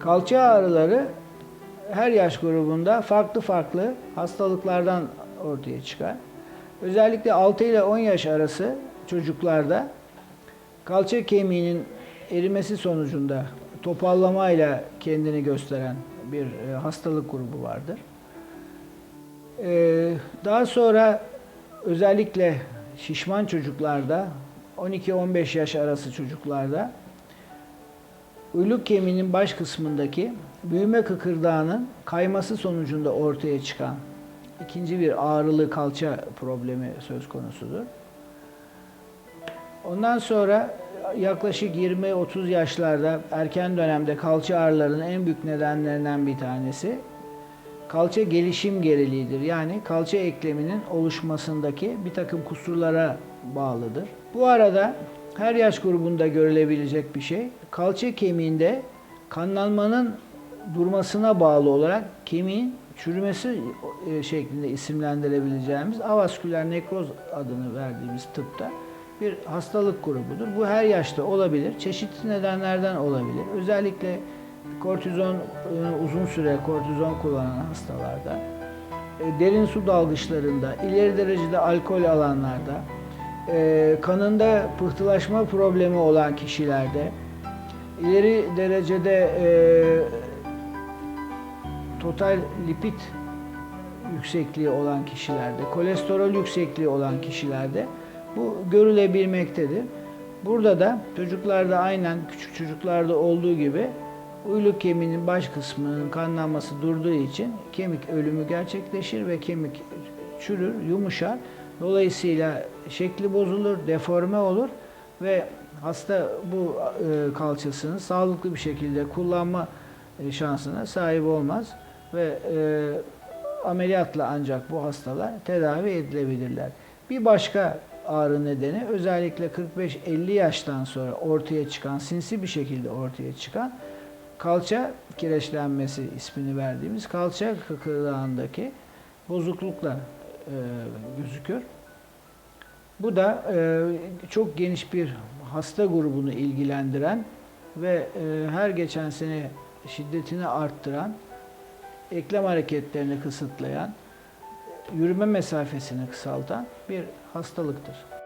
Kalça ağrıları her yaş grubunda farklı farklı hastalıklardan ortaya çıkar. Özellikle 6 ile 10 yaş arası çocuklarda kalça kemiğinin erimesi sonucunda topallamayla kendini gösteren bir e, hastalık grubu vardır. Ee, Daha sonra özellikle şişman çocuklarda 12-15 yaş arası çocuklarda uyluk kemiğinin baş kısmındaki büyüme kıkırdağının kayması sonucunda ortaya çıkan ikinci bir ağrılı kalça problemi söz konusudur. Ondan sonra yaklaşık 20-30 yaşlarda erken dönemde kalça ağrılarının en büyük nedenlerinden bir tanesi kalça gelişim geriliğidir. Yani kalça ekleminin oluşmasındaki bir takım kusurlara bağlıdır. Bu arada her yaş grubunda görülebilecek bir şey kalça kemiğinde kanlanmanın durmasına bağlı olarak kemiğin çürümesi e, şeklinde isimlendirebileceğimiz avasküler nekroz adını verdiğimiz tıpta bir hastalık grubudur. Bu her yaşta olabilir. Çeşitli nedenlerden olabilir. Özellikle kortizon e, uzun süre kortizon kullanan hastalarda, e, derin su dalgıçlarında, ileri derecede alkol alanlarda, e, kanında pıhtılaşma problemi olan kişilerde, ileri derecede e, total lipid yüksekliği olan kişilerde, kolesterol yüksekliği olan kişilerde bu görülebilmektedir. Burada da çocuklarda aynen küçük çocuklarda olduğu gibi uyluk kemiğinin baş kısmının kanlanması durduğu için kemik ölümü gerçekleşir ve kemik çürür, yumuşar. Dolayısıyla şekli bozulur, deforme olur ve hasta bu e, kalçasını sağlıklı bir şekilde kullanma e, şansına sahip olmaz ve e, ameliyatla ancak bu hastalar tedavi edilebilirler. Bir başka ağrı nedeni özellikle 45-50 yaştan sonra ortaya çıkan, sinsi bir şekilde ortaya çıkan kalça kireçlenmesi ismini verdiğimiz kalça kıkırdağındaki bozuklukla e, gözükür. Bu da e, çok geniş bir hasta grubunu ilgilendiren ve e, her geçen sene şiddetini arttıran, eklem hareketlerini kısıtlayan, yürüme mesafesini kısaltan bir hastalıktır.